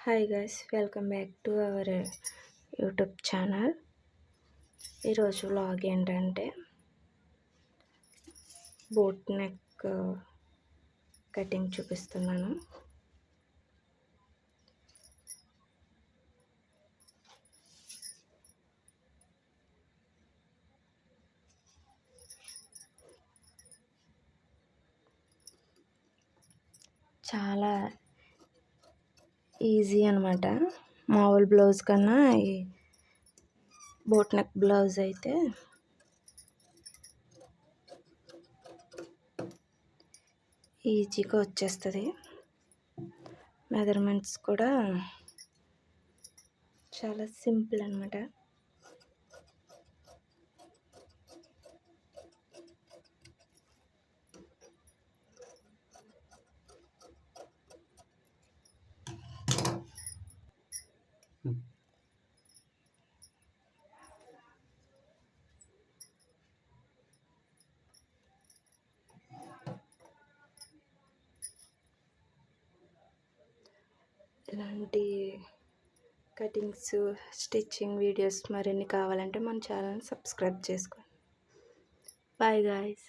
Hi guys welcome back to our YouTube channel ఈరోజు vlog ఏంటంటే boat neck cutting చూపిస్తున్నాను. చాలా ఈజీ అనమాట మామూలు బ్లౌజ్ కన్నా ఈ బోట్ నెక్ బ్లౌజ్ అయితే ఈజీగా వచ్చేస్తుంది. మెజర్మెంట్స్ కూడా చాలా సింపుల్ అనమాట ఇలాంటి కటింగ్స్ స్టిచ్చింగ్ వీడియోస్ మరిన్ని కావాలంటే మన ఛానల్ని సబ్స్క్రైబ్ చేసుకోండి. Bye guys.